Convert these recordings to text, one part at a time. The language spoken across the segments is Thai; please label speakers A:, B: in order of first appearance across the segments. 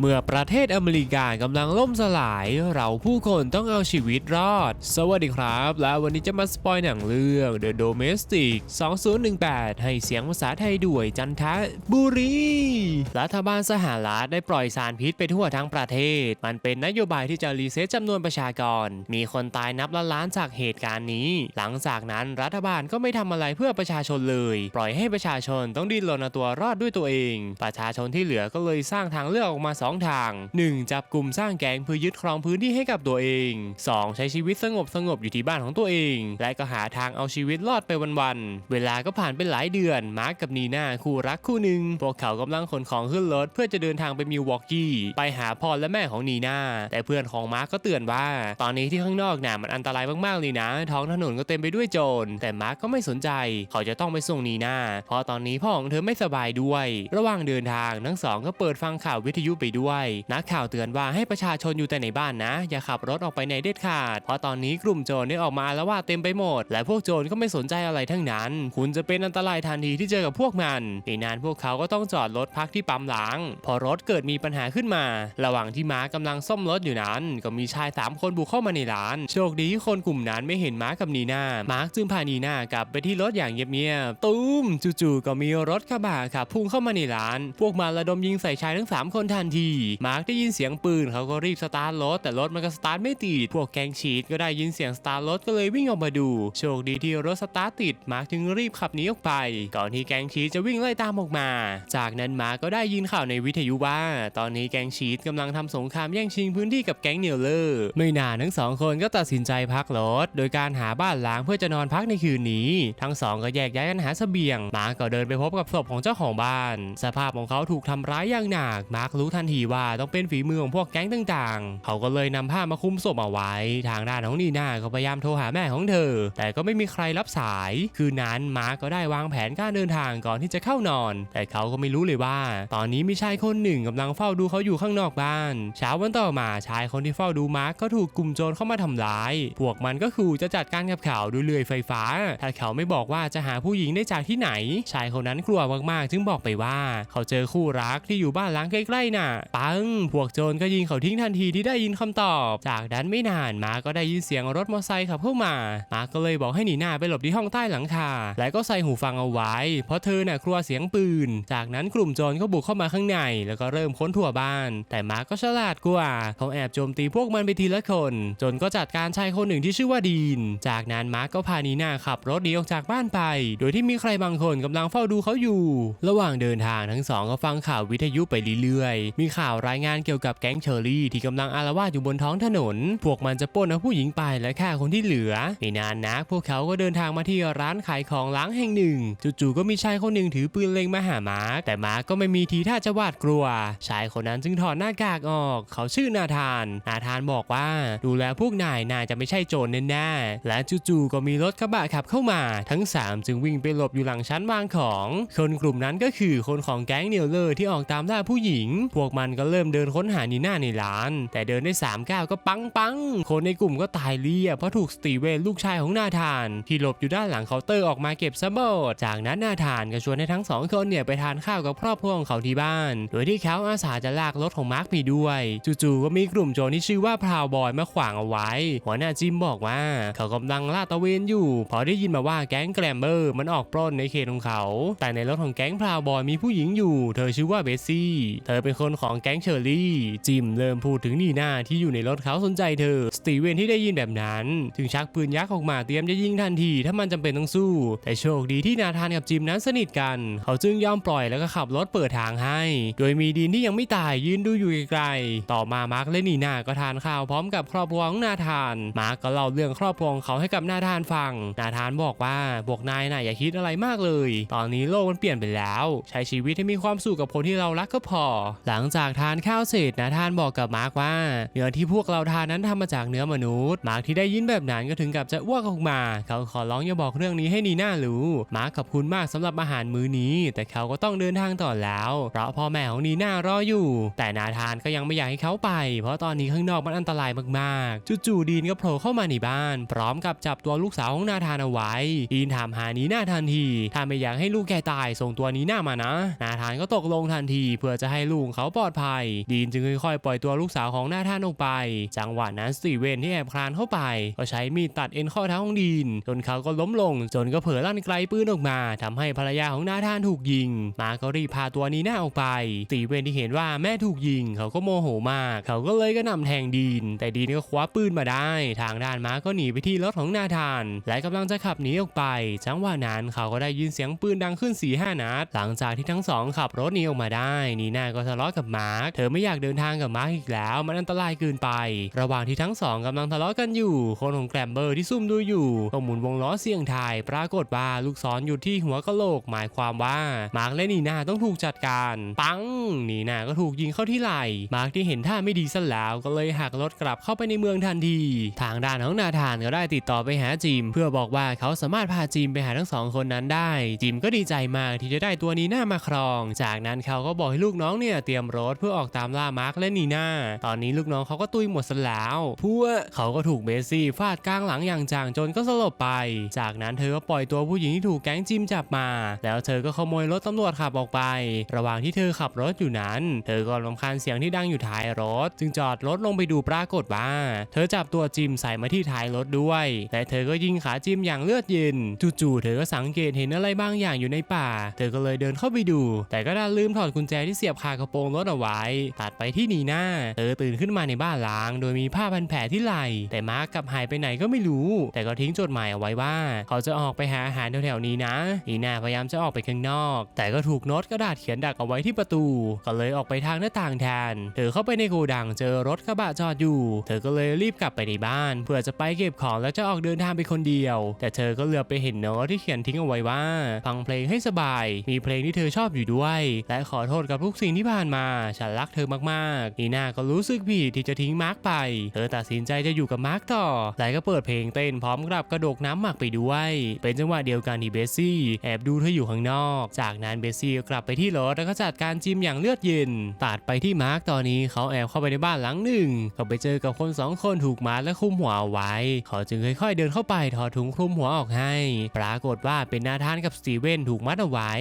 A: เมื่อประเทศอเมริกากำลังล่มสลาย เราผู้คนต้องเอาชีวิตรอด สวัสดีครับ และวันนี้จะมาสปอยหนังเรื่อง The Domestic 2018 ให้เสียงภาษาไทยด้วยจันทบุรี รัฐบาลสหรัฐได้ปล่อยสารพิษไปทั่วทั้งประเทศ มันเป็นนโยบายที่จะรีเซ็ตจำนวนประชากร มีคนตายนับล้านล้านจากเหตุการณ์นี้ หลังจากนั้นรัฐบาลก็ไม่ทำอะไรเพื่อประชาชนเลย ปล่อยให้ประชาชนต้องดิ้นรนตัวรอดด้วยตัวเอง ประชาชนที่เหลือก็เลยสร้างทางเลือกออกมา2 ทาง 1. จับกลุ่มสร้างแก๊งเพื่อยึดครองพื้นที่ให้กับตัวเอง 2. ใช้ชีวิตสงบสงบๆอยู่ที่บ้านของตัวเอง และก็หาทางเอาชีวิตรอดไปวันๆ เวลาก็ผ่านไปหลายเดือน มาร์กกับนีน่าคู่รักคู่หนึ่งพวกเขากำลังขนของขึ้นรถเพื่อจะเดินทางไปมิลวอกกี้ไปหาพ่อและแม่ของนีน่าแต่เพื่อนของมาร์กก็เตือนว่า ตอนนี้ที่ข้างนอกน่ะมันอันตรายมากๆเลยนะ ท้องถนนก็เต็มไปด้วยโจรแต่มาร์กก็ไม่สนใจ เขาจะต้องไปส่งนีน่าเพราะตอนนี้พ่อของเธอไม่สบายด้วย ระหว่างเดินทางทั้งสองก็เปิดฟังข่าววิทยุไปด้วย นักข่าวเตือนว่าให้ประชาชนอยู่แต่ในบ้านนะ อย่าขับรถออกไปในเด็ดขาด เพราะตอนนี้กลุ่มโจรได้ออกมาอาละวว่าเต็มไปหมด และพวกโจรก็ไม่สนใจอะไรทั้งนั้น คุณจะเป็นอันตรายทันทีที่เจอกับพวกมันในนานพวกเขาก็ต้องจอดรถพักที่ปั๊มหล้างพอรถเกิดมีปัญหาขึ้นมา ระหว่างที่ม้ากำลังซ่อมรถอยู่นั้น ก็มีชายสามคนบุกเข้ามาในร้าน โชคดีคนกลุ่มนั้นไม่เห็นม้ากับนีนามาร์กจึงพานีนากลับไปที่รถอย่างเงียบๆตูมจู่ๆก็มีรถกระบะขับพุ่งเข้ามาในร้าน พวกมันระดมยิงใส่ชายทั้งสามคนทันทีมาร์กได้ยินเสียงปืนเขาก็รีบสตาร์ทรถแต่รถมันก็สตาร์ทไม่ติดพวกแกงชีตก็ได้ยินเสียงสตาร์ทรถก็เลยวิ่งออกมาดู โชคดีที่รถสตาร์ทติดมาร์กจึงรีบขับหนีออกไป ก่อนที่แกงชีตจะวิ่งไล่ตามออกมา จากนั้นมาร์กก็ได้ยินข่าวในวิทยุว่า ตอนนี้แกงชีตกำลังทำสงครามแย่งชิงพื้นที่กับแก๊งเนียลเลอร์ไม่นานทั้งสองคนก็ตัดสินใจพักรถโดยการหาบ้านล้างเพื่อจะนอนพักในคืนนี้ ทั้งสองก็แยกย้ายกันหาเสบียง มาร์กก็เดินไปพบกับศพของเจ้าของบ้าน สภาพของเขาถูกทำร้ายอย่างหนักมาร์กรู้ทันทีว่าต้องเป็นฝีมือของพวกแก๊งต่างๆ เขาก็เลยนำผ้ามาคุมศพเอาไว้ ทางด้านของนีน่าก็พยายามโทรหาแม่ของเธอ แต่ก็ไม่มีใครรับสาย คืนนั้นมาร์กก็ได้วางแผนการเดินทางก่อนที่จะเข้านอน แต่เขาก็ไม่รู้เลยว่า ตอนนี้มีชายคนหนึ่งกำลังเฝ้าดูเขาอยู่ข้างนอกบ้าน เช้าวันต่อมาชายคนที่เฝ้าดูมาร์กก็ถูกกลุ่มโจรเข้ามาทำร้าย พวกมันก็ขู่จะจัดการกับเขาด้วยเลื่อยไฟฟ้า ถ้าเขาไม่บอกว่าจะหาผู้หญิงได้จากที่ไหน ชายคนนั้นกลัวมากๆ จึงบอกไปว่า เขาเจอคู่รักที่อยู่บ้านล้างใกล้ๆน่ะปัง พวกโจรก็ยิงเขาทิ้งทันทีที่ได้ยินคำตอบ จากนั้นไม่นานมาก็ได้ยินเสียงรถมอเตอร์ไซค์ขับเข้ามา มาก็เลยบอกให้หนีหน้าไปหลบที่ห้องใต้หลังคา และก็ใส่หูฟังเอาไว้ เพราะเธอน่ะกลัวเสียงปืน จากนั้นกลุ่มโจรก็บุกเข้ามาข้างใน แล้วก็เริ่มค้นทั่วบ้าน แต่มาก็ฉลาดกว่าเขาแอบโจมตีพวกมันไปทีละคน จนก็จัดการชายคนหนึ่งที่ชื่อว่าดีน จากนั้นมาก็พานีนาขับรถหนีออกจากบ้านไป โดยที่มีใครบางคนกำลังเฝ้าดูเขาอยู่ ระหว่างเดินทางทั้งสองก็ฟังข่าววิทยุไปเรื่อยๆ มีข่าวรายงานเกี่ยวกับแก๊งเชอรี่ที่กำลังอาละวาดอยู่บนท้องถนน พวกมันจะปล้นเอาผู้หญิงไปและฆ่าคนที่เหลือไม่นานนักพวกเขาก็เดินทางมาที่ร้านขายของล้างแห่งหนึ่ง จู่ๆก็มีชายคนหนึ่งถือปืนเล็งมาหามาร์แต่มาร์ก็ไม่มีทีท่าจะหวาดกลัว ชายคนนั้นจึงถอดหน้ากากออก เขาชื่อนาธาน นาธานบอกว่าดูแลพวกนายน่าจะไม่ใช่โจรแน่ๆและจู่ๆก็มีรถกระบะขับเข้ามา ทั้งสามจึงวิ่งไปหลบอยู่หลังชั้นวางของ คนกลุ่มนั้นก็คือคนของแก๊งเนียลเลอร์ที่ออกตามล่าผู้หญิง พวกมันก็เริ่มเดินค้นหานีน่าในร้าน แต่เดินได้3ามก้าวก็ปังปังคนในกลุ่มก็ตายเรียบเพราะถูกสตีเวนลูกชายของนาธาน ที่หลบอยู่ด้านหลังเคาน์เตอร์ออกมาเก็บซะหมดจากนั้นนาธานก็ชวนให้ทั้งสองคนเนี่ยไปทานข้าวกับครอบครัวของเขาที่บ้าน โดยที่เขาอาสาจะลากรถของมาร์คไปด้วย จู่ๆก็มีกลุ่มโจรที่ชื่อว่าพราวบอยมาขวางเอาไว้ หัวหน้าจิมบอกว่า เขากำลังลาดตะเวนอยู่ พอได้ยินมาว่าแก๊งแกรมเบอร์มันออกปล้นในเขตของเขา แต่ในรถของแก๊งพราวบอยมีผู้หญิงอยู่ เธอชื่อว่าเบสซี่ เธอเป็นคนของแก๊งเชอร์รี่ จิมเริ่มพูดถึงนีน่าที่อยู่ในรถเขาสนใจเธอ สตีเวนที่ได้ยินแบบนั้น ถึงชักปืนยักษ์ออกมาเตรียมจะยิงทันทีถ้ามันจำเป็นต้องสู้ แต่โชคดีที่นาธานกับจิมนั้นสนิทกัน เขาจึงยอมปล่อยแล้วก็ขับรถเปิดทางให้ โดยมีดีนที่ยังไม่ตายยืนดูอยู่ไกลๆต่อมามาร์คและนีน่าก็ทานข้าวพร้อมกับครอบครัวของนาธาน มาร์คก็เล่าเรื่องครอบครัวของเขาให้กับนาธานฟัง นาธานบอกว่าพวกนายน่ะอย่าคิดอะไรมากเลย ตอนนี้โลกมันเปลี่ยนไปแล้ว ใช้ชีวิตให้มีความสุขกับคนที่เรารักก็พอ หลังจากทานข้าวเสร็จนาธานบอกกับมาร์คว่าเนื้อที่พวกเราทานนั้นทำมาจากเนื้อมนุษย์ มาร์คที่ได้ยินแบบนั้นก็ถึงกับจะอ้วกออกมา เขาขอร้องอย่าบอกเรื่องนี้ให้นีน่ารู้ มาร์คขอบคุณมากสำหรับอาหารมื้อนี้ แต่เขาก็ต้องเดินทางต่อแล้ว เพราะพ่อแม่ของนีน่ารออยู่ แต่นาธานก็ยังไม่อยากให้เขาไป เพราะตอนนี้ข้างนอกมันอันตรายมากๆจู่ๆดีนก็โผล่เข้ามาในบ้าน พร้อมกับจับตัวลูกสาวของนาธานเอาไว้ ดีนถามหานีน่าทันทีถ้าไม่อยากให้ลูกแกตายส่งตัวนีน่ามานะ นาธานก็ตกลงทันที เพื่อจะให้ลูกเขาปลอดอดภัย ดีนจึงค่อยๆ ปล่อยตัวลูกสาวของนาธานออกไป จังหวะนั้นสตีเวนที่แอบคลานเข้าไป ก็ใช้มีดตัดเอ็นข้อเท้าของดีน จนเขาก็ล้มลง จนก็เผลอลั่นไกลปืนออกมาทำให้ภรรยาของนาธานถูกยิง มาก็รีบพาตัวนีน่าออกไปสตีเวนที่เห็นว่าแม่ถูกยิง เขาก็โมโหมาก เขาก็เลยกระหน่ำแทงดีน แต่ดีนก็คว้าปืนมาได้ ทางด้านมาก็หนีไปที่รถของนาธาน และกำลังจะขับหนีออกไป จังหวะนั้นเขาก็ได้ยินเสียงปืนดังขึ้น4ีห้านัด หลังจากที่ทั้งสองขับรถหนีออกมาได้นีน่าก็ทะเลาะกับมาร์คเธอไม่อยากเดินทางกับมาร์คอีกแล้ว มันอันตรายเกินไป ระหว่างที่ทั้งสองกำลังทะเลาะกันอยู่ คนของแกรมเบอร์ที่ซุ่มดูอยู่ก็หมุนวงล้อเสี่ยงทาย ปรากฏว่าลูกศรอยู่ที่หัวกะโหลกหมายความว่ามาร์คและนีน่าต้องถูกจัดการ ปังนีน่าก็ถูกยิงเข้าที่ไหล่มาร์คที่เห็นท่าไม่ดีซะแล้วก็เลยหักรถกลับเข้าไปในเมืองทันที ทางด้านของนาธานก็ได้ติดต่อไปหาจิม เพื่อบอกว่าเขาสามารถพาจิมไปหาทั้งสองคนนั้นได้ จิมก็ดีใจมากที่จะได้ตัวนีน่ามาครอง จากนั้นเขาก็บอกให้ลูกน้องเนี่ยเตรียมรถเพื่อออกตามล่ามาร์คและนีน่า ตอนนี้ลูกน้องเขาก็ตุยหมดซะแล้วพวกเขาก็ถูกเบสซี่ฟาดกลางหลังอย่างจังจนก็สลบไป จากนั้นเธอก็ปล่อยตัวผู้หญิงที่ถูกแก๊งจิมจับมา แล้วเธอก็ขโมยรถตำรวจขับออกไป ระหว่างที่เธอขับรถอยู่นั้น เธอก็รำคาญเสียงที่ดังอยู่ท้ายรถ จึงจอดรถลงไปดูปรากฏว่า เธอจับตัวจิมใส่มาที่ท้ายรถด้วย และเธอก็ยิงขาจิมอย่างเลือดเย็น จู่ๆเธอก็สังเกตเห็นอะไรบางอย่างอยู่ในป่า เธอก็เลยเดินเข้าไปดู แต่ก็ดันลืมถอดกุญแจที่เสียบคากระโปรงรถเอาไว้ ตัดไปที่นีน่าเธอตื่นขึ้นมาในบ้านล้าง โดยมีผ้าพันแผลที่ไหล่แต่มาร์กกลับหายไปไหนก็ไม่รู้ แต่ก็ทิ้งจดหมายเอาไว้ว่า เขาจะออกไปหาอาหารแถวๆนี้นะนีน่าพยายามจะออกไปข้างนอก แต่ก็ถูกโน้ตกระดาษเขียนดักเอาไว้ที่ประตู ก็เลยออกไปทางหน้าต่างแทน เธอเข้าไปในโกดังเจอรถกระบะจอดอยู่ เธอก็เลยรีบกลับไปในบ้าน เพื่อจะไปเก็บของแล้วจะออกเดินทางไปคนเดียว แต่เธอก็เหลือบไปเห็นโน้ตที่เขียนทิ้งเอาไว้ว่า ฟังเพลงให้สบาย มีเพลงที่เธอชอบอยู่ด้วย และขอโทษกับทุกสิ่งที่ผ่านมาฉันรักเธอมากๆนีน่าก็รู้สึกผิดที่จะทิ้งมาร์กไป เธอตัดสินใจจะอยู่กับมาร์กต่อและก็เปิดเพลงเต้นพร้อมกับกระโดกน้ำหมักไปด้วย เป็นจังหวะเดียวกันที่เบสซี่แอบดูเธออยู่ข้างนอก จากนั้นเบสซี่ก็กลับไปที่รถแล้วก็จัดการจิมอย่างเลือดเย็น ตัดไปที่มาร์กตอนนี้เขาแอบเข้าไปในบ้านหลังหนึ่งเขาไปเจอกับคนสองคนถูกมัดและคลุมหัวเอาไว้ เขาจึงค่อยๆเดินเข้าไปถอดถุงคลุมหัวออกให้ ปรากฏว่าเป็นนาธานกับสตีเวนถูกมัดเอาไว้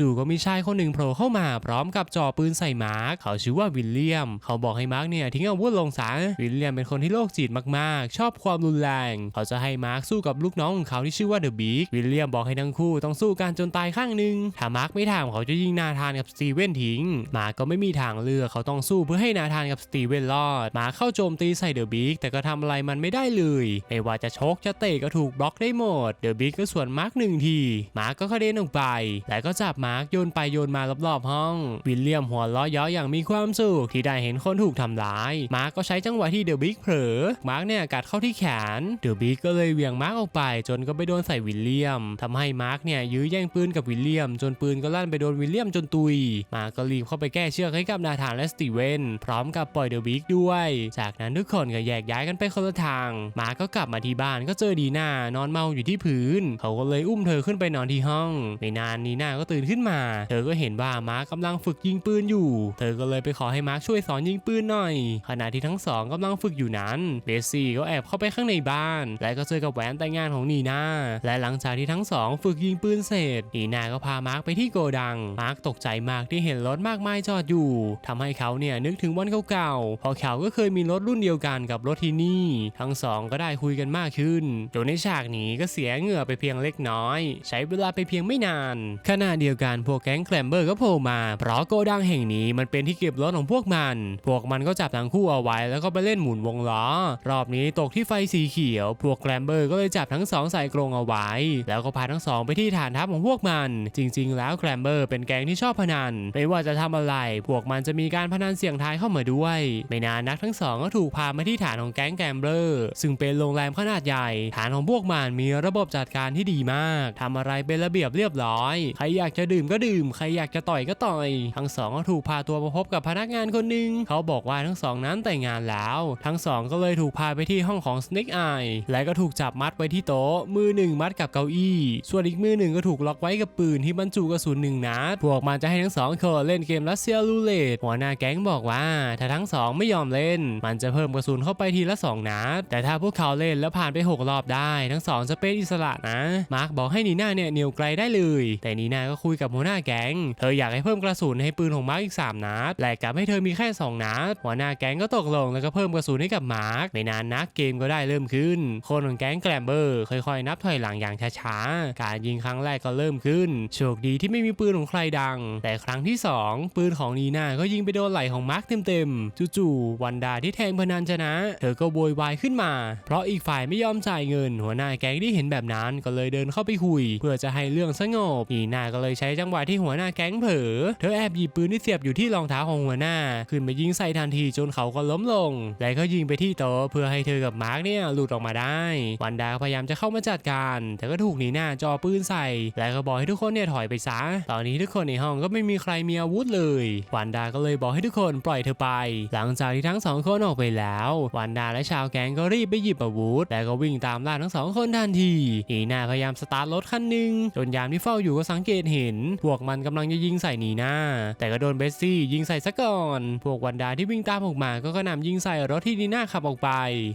A: จู่ๆก็มีชายคนหนึ่งโผล่เข้ามาพร้อมกับจ่อปืนใส่มาร์กเขาชื่อว่าวิลเลียม เขาบอกให้มาร์กเนี่ยทิ้งอาวุธลงซะวิลเลียมเป็นคนที่โรคจิตมากๆ ชอบความรุนแรง เขาจะให้มาร์กสู้กับลูกน้องของเขาที่ชื่อว่าเดอะบิ๊กวิลเลียมบอกให้ทั้งคู่ต้องสู้กันจนตายข้างหนึ่งถ้ามาร์กไม่ทำเขาจะยิงนาธานกับสตีเวนทิ้ง มาร์กก็ไม่มีทางเลือกเขาต้องสู้เพื่อให้นาธานกับสตีเวนรอด มาร์คเข้าโจมตีใส่เดอะบิ๊กแต่ก็ทำอะไรมันไม่ได้เลยไม่ว่าจะชกจะเตะก็ถูกบล็อกได้หมดเดอะบิ๊กก็สวนมาร์กหนึ่งทีมาร์กก็กระเด็นออกไป แล้วก็จับมาร์กโยนไปโยนมารอบๆห้อง วิลเลียมหัวเราะเย้อย่างมีความสุขที่ได้เห็นคนถูกทำร้าย มาร์กก็ใช้จังหวะที่เดอะบิ๊กเผลอ มาร์กเนี่ยกัดเข้าที่แขน เดอะบิ๊กก็เลยเหวี่ยงมาร์กออกไป จนก็ไปโดนใส่วิลเลียมทำให้มาร์กเนี่ยยื้อแย่งปืนกับวิลเลียม จนปืนก็ลั่นไปโดนวิลเลียมจนตุย มาร์กก็รีบเข้าไปแก้เชือกให้กับนาธานและสตีเวนพร้อมกับปล่อยเดอะบิ๊กด้วย จากนั้นทุกคนก็แยกย้ายกันไปคนละทาง มาร์กก็กลับมาที่บ้านก็เจอดีน่านอนเมาอยู่ที่พื้น เขาก็เลยอุ้มเธอขึ้นไปนอนที่ห้อง ไม่นานนีน่าก็ตื่นขึ้นมา เธอก็เห็นว่ามาร์กกำลังฝึกยิงปืนอยู่เธอก็เลยไปขอให้มาร์กช่วยสอนยิงปืนหน่อย ขณะที่ทั้งสองกำลังฝึกอยู่นั้นเบสซี่ก็แอบเข้าไปข้างในบ้าน และก็เจอกับแหวนแต่งงานของนีน่าและหลังจากที่ทั้งสองฝึกยิงปืนเสร็จนีน่าก็พามาร์กไปที่โกดัง มาร์กตกใจมากที่เห็นรถมากมายจอดอยู่ทำให้เขาเนี่ยนึกถึงวันเก่าๆเพอเขาก็เคยมีรถรุ่นเดียวกันกับรถที่นี่ ทั้งสองก็ได้คุยกันมากขึ้นจนในฉากนี้ก็เสียเหงื่อไปเพียงเล็กน้อย ใช้เวลาไปเพียงไม่นาน ขณะเดียวกันพวกแก๊งแคลมเบอร์ก็โผล่มา เพราะโกดังแห่งนี้มันเป็นที่เก็บรถของพวกมัน พวกมันก็จับทั้งคู่เอาไว้แล้วก็ไปเล่นหมุนวงล้อ รอบนี้ตกที่ไฟสีเขียว พวกแคลมเบอร์ก็เลยจับทั้งสองใส่กรงเอาไว้ แล้วก็พาทั้งสองไปที่ฐานทัพของพวกมัน จริง ๆ แล้วแคลมเบอร์เป็นแก๊งที่ชอบพนัน ไม่ว่าจะทำอะไร พวกมันจะมีการพนันเสี่ยงทายเข้ามาด้วย ไม่นานนักทั้งสองก็ถูกพามาที่ฐานของแก๊งแกรมเบอร์ซึ่งเป็นโรงแรมขนาดใหญ่ ฐานของพวกมันมีระบบจัดการที่ดีมากทำอะไรเป็นระเบียบเรียบร้อย ใครอยากจะดื่มก็ดื่ม ใครอยากจะต่อยก็ต่อย ทั้งสองก็ถูกพาตัวมาพบกับพนักงานคนหนึ่งเขาบอกว่าทั้งสองนั้นแต่งงานแล้ว ทั้งสองก็เลยถูกพาไปที่ห้องของ Snake Eye และก็ถูกจับมัดไว้ที่โต๊ะ มือหนึ่งมัดกับเก้าอี้ ส่วนอีกมือหนึ่งก็ถูกล็อกไว้กับปืนที่บรรจุกระสุนหนึ่งนัดพวกมันจะให้ทั้งสองคนเล่นเกมรัสเซียรูเลตหัวหน้าแก๊งบอกว่า ถ้าทั้งสองไม่ยอมเล่น มันจะเพิ่มกระสุนเข้าไปทีละสองนัดแต่ถ้าพวกเขาเล่นแล้วผ่านไปหกรอบได้ ทั้งสองจะเป็นอิสระนะมาร์คบอกให้นีน่าเนี่ยเหนียวไกลได้เลย แต่นีน่าก็คุยกับหัวหน้าแก๊งเธออยากให้เพิ่มกระสุนให้ปืนของมาร์คอีกสามนัดแลกกับให้เธอมีแค่ 2 นัด หัวหน้าแก๊งก็ตกลงแล้วก็เพิ่มกระสุนให้กับมาร์คไม่นานนักเกมก็ได้เริ่มขึ้น คนของแก๊งแกลมเบอร์ค่อยๆ นับถอยหลังอย่างช้าๆ การยิงครั้งแรกก็เริ่มขึ้น โชคดีที่ไม่มีปืนของใครดัง แต่ครั้งที่ 2 ปืนของนีน่าก็ยิงไปโดนไหล่ของมาร์คเต็มๆ จู่ๆวันดาที่แทงพนันชนะ เธอก็โวยวายขึ้นมา เพราะอีกฝ่ายไม่ยอมจ่ายเงิน หัวหน้าแก๊งที่เห็นแบบนั้นก็เลยเดินเข้าไปคุย เพื่อจะให้เรื่องสงบนีน่าก็เลยใช้จังหวะที่หัวหน้าแก๊งเผลอเธอแอบหยิบปืนที่เสียบอยู่ที่รองเท้าของหัวหน้า ขึ้นมายิงใส่ทันทีจนเขาก็ล้มลง และก็ยิงไปที่โต๊ะเพื่อให้เธอกับมาร์กเนี่ยหลุดออกมาได้ วันดาพยายามจะเข้ามาจัดการ แต่ก็ถูกนีน่าจ่อปืนใส่ และก็บอกให้ทุกคนเนี่ยถอยไปซะ ตอนนี้ทุกคนในห้องก็ไม่มีใครมีอาวุธเลย วันดาก็เลยบอกให้ทุกคนปล่อยเธอไป หลังจากที่ทั้งสองคนออกไปแล้ว วันดาและชาวแก๊งก็รีบไปหยิบอาวุธ และก็วิ่งตามล่าทั้งสองคนทันทีนีน่าพยายามสตาร์ทรถคันหนึ่งจนยามที่เฝ้าอยู่ก็สังเกตเห็น พวกมันกำลังจะยิงใส่นีน่าแต่ก็โดนเบสซี่ยิงใส่ซะก่อน พวกวันดาที่วิ่งตามออกมาก็กระหน่ำยิงใส่รถที่นีน่าขับออกไป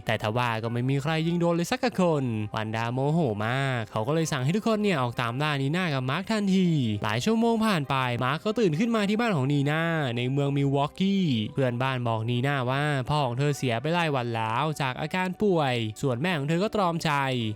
A: แต่ทว่าก็ไม่มีใครยิงโดนเลยสักคน วันดาโมโหมาก เขาก็เลยสั่งให้ทุกคนเนี่ยออกตามล่านีน่ากับมาร์คทันที หลายชั่วโมงผ่านไป มาร์คก็ตื่นขึ้นมาที่บ้านของนีน่าในเมืองมิลวอกกี้ เพื่อนบ้านบอกนีน่าว่าพ่อของเธอเสียไปหลายวันแล้วจากอาการป่วย ส่วนแม่ของเธอก็ตรอมใจ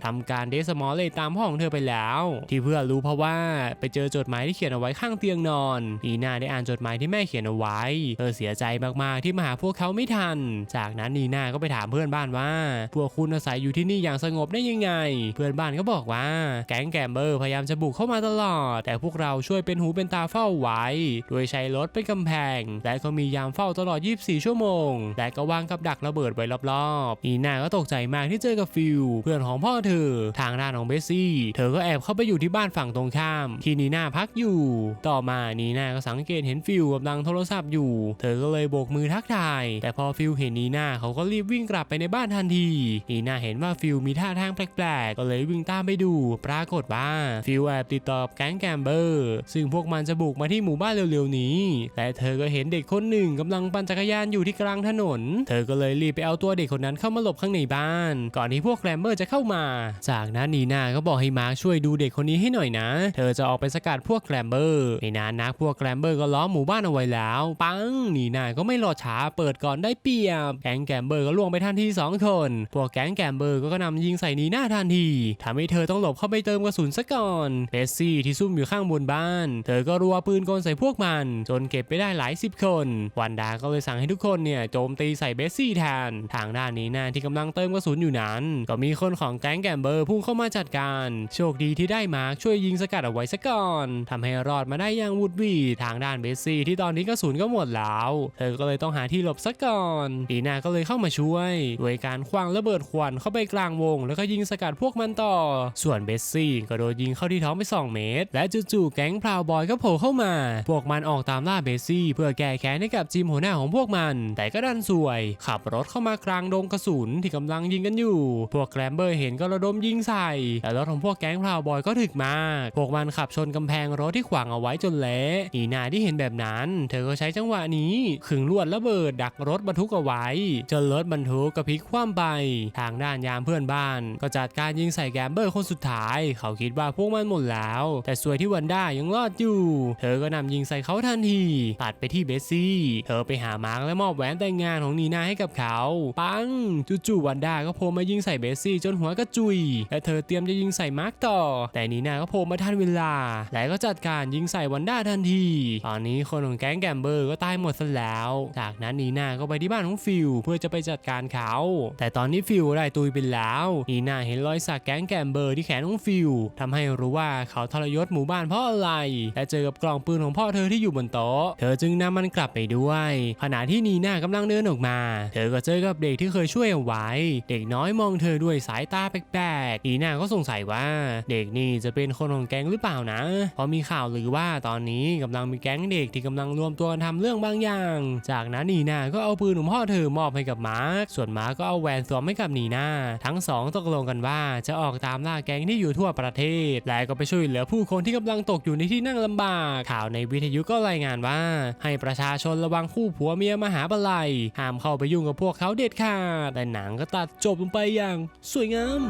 A: ทำการเดสมอลเลยตามพ่อของเธอไปแล้ว ที่เพื่อนรู้เพราะว่าไปเจอจดหมายที่เขียนเอาไว้ข้างเตียงนอนนีน่าได้อ่านจดหมายที่แม่เขียนเอาไว้เธอเสียใจมากๆที่มาหาพวกเขาไม่ทัน จากนั้นนีน่าก็ไปถามเพื่อนบ้านว่า พวกคุณอาศัยอยู่ที่นี่อย่างสงบได้ยังไง เพื่อนบ้านก็บอกว่า แก๊งแกมเบอร์พยายามจะบุกเข้ามาตลอด แต่พวกเราช่วยเป็นหูเป็นตาเฝ้าไว้ โดยใช้รถเป็นกำแพง และก็มียามเฝ้าตลอด 24 ชั่วโมง และก็วางกับดักระเบิดไว้รอบๆนีน่าก็ตกใจมากที่เจอกับฟิลเพื่อนของพ่อเธอ ทางด้านของเบสซี่ เธอก็แอบเข้าไปอยู่ที่บ้านฝั่งตรงข้าม ที่นีน่าพักอยู่ ต่อมานีน่าก็สังเกตเห็นฟิลกำลังโทรศัพท์อยู่ เธอก็เลยโบกมือทักทาย แต่พอฟิลเห็นนีน่าเขาก็รีบวิ่งกลับไปในบ้านทันที นีน่าเห็นว่าฟิลมีท่าทางแปลกๆ ก็เลยวิ่งตามไปดู ปรากฏว่าฟิลแอบติดต่อแก๊งแกมเบอร์ ซึ่งพวกมันจะบุกมาที่หมู่บ้านเร็วๆนี้ แต่เธอก็เห็นเด็กคนหนึ่งกำลังปั่นจักรยานอยู่ที่กลางถนน เธอก็เลยรีบไปเอาตัวเด็กคนนั้นเข้ามาหลบข้างในบ้าน ก่อนที่พวกแกรมเบอร์จะเข้ามา จากนั้นนีน่าก็บอกให้มาร์คช่วยดูเด็กคนนี้ให้หน่อยนะ เธอจะออกไปสกัดพวกแกรมเบอร์ ไม่นานนักพวกแกรมเบอร์ก็ล้อมหมู่บ้านเอาไว้แล้วปังนีน่าก็ไม่รอช้าเปิดก่อนได้เปรียบแก๊งแกรมเบอร์ก็ล่วงไปทันทีสองคนพวกแก๊งแกรมเบอร์ก็กระหนำยิงใส่นีน่าทันทีทำให้เธอต้องหลบเข้าไปเติมกระสุนซะก่อนเบสซี่ที่ซุ่มอยู่ข้างบนบ้าน เธอก็รัวปืนกลใส่พวกมัน จนเก็บไปได้หลายสิบคนวันดาก็เลยสั่งให้ทุกคนเนี่ยโจมตีใส่เบสซี่แทนทางด้านนี้นาที่กำลังเติมกระสุนอยู่นั้น ก็มีคนของแก๊งแกมเบอร์พุ่งเข้ามาจัดการ โชคดีที่ได้มาร์คช่วยยิงสกัดเอาไว้ซะก่อนทำให้รอดมาได้อย่างวุดวีทางด้านเบสซี่ที่ตอนนี้กระสุนก็หมดแล้ว เธอก็เลยต้องหาที่หลบซะก่อนดีนาก็เลยเข้ามาช่วยโดยการคว้างระเบิดควันเข้าไปกลางวง แล้วก็ยิงสกัดพวกมันต่อ ส่วนเบสซี่ก็โดนยิงเข้าที่ท้องไป2เมตร และจู่ๆแก๊งพราวบอยก็โผล่เข้ามา พวกมันออกตามล่าเบสซี่ เพื่อแก้แค้นให้กับจิมหัวหน้าของพวกมัน แต่ก็ดันสวย ขับรถเข้ามากลางดงกระสุนที่กำลังยิงกันอยู่ พวกแกรมเบอร์เห็นก็ระดมยิงใส่แต่รถของพวกแก๊งพราวบอยก็ถึกมาก พวกมันขับชนกำแพงรถที่ขวางเอาไว้จนเละนีนาที่เห็นแบบนั้น เธอก็ใช้จังหวะนี้ขึงลวดระเบิดดักรถบรรทุกเอาไว้จนรถบรรทุกกระพลิกคว่ำไป ทางด้านยามเพื่อนบ้าน ก็จัดการยิงใส่แกมเบอร์คนสุดท้าย เขาคิดว่าพวกมันหมดแล้ว แต่สวยที่วันด้ายังรอดอยู่ เธอก็นำยิงใส่เขาทันทีตัดไปที่เบสซี่ เธอไปหามาร์กและมอบแหวนแต่งงานของนีนาให้กับเขา ปังจู่ๆวันด้าก็โผล่มายิงใส่เบสซี่จนหัวกระจุย และเธอเตรียมจะยิงใส่มาร์กต่อ แต่นีนาก็โผล่มาทันเวลา และก็จัดการยิงใส่วันด้าทันที ตอนนี้คนของแก๊งแกมเบอร์ก็ตายหมดซะแล้ว จากนั้นนีนาก็ไปที่บ้านของฟิลเพื่อจะไปจัดการเขา แต่ตอนนี้ฟิลได้ตุยไปแล้วนีนาเห็นรอยสักแก๊งแกมเบอร์ที่แขนของฟิลทำให้รู้ว่าเขาทรยศหมู่บ้านเพราะอะไร และเจอกับกล่องปืนของพ่อเธอที่อยู่บนโต๊ะ เธอจึงนำมันกลับไปด้วย ขณะที่นีนากำลังเดินออกมา เธอก็เจอกับเด็กที่เคยช่วยเอาไว้ เด็กน้อยมองเธอด้วยสายตาแปลกๆนีนาก็สงสัยว่า เด็กนี่จะเป็นคนของแก๊งหรือเปล่านะ เพราะมีข่าวลือว่าตอนนี้กำลังมีแก๊งเด็กที่กำลังรวมตัวกันทำเรื่องบางอย่าง จากนั้นนีน่าก็เอาปืนของพ่อเธอมอบให้กับมาร์คส่วนมาร์คก็เอาแหวนสวมให้กับนีน่าทั้งสองตกลงกันว่าจะออกตามล่าแก๊งที่อยู่ทั่วประเทศ และก็ไปช่วยเหลือผู้คนที่กำลังตกอยู่ในที่นั่งลำบาก ข่าวในวิทยุก็รายงานว่า ให้ประชาชนระวังคู่ผัวเมียมหาบลัยห้ามเข้าไปยุ่งกับพวกเขาเด็ดขาดแต่หนังก็ตัดจบลงไปอย่าง สวยงาม